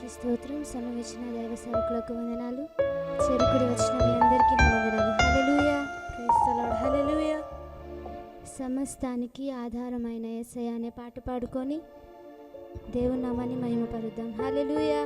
దేవునికి స్తోత్రం. సమవేసిన దైవ సేవకులకు వందనాలు. చెరుకుడి వచ్చిన మీ అందరికీ నా వందనాలు హల్లెలూయా. ప్రైజ్ సమస్తానికి ఆధారమైన ఎస్ఐ అనే పాట పాడుకొని దేవుని నామాన్ని మహిమపరుద్దాం. హలలుయా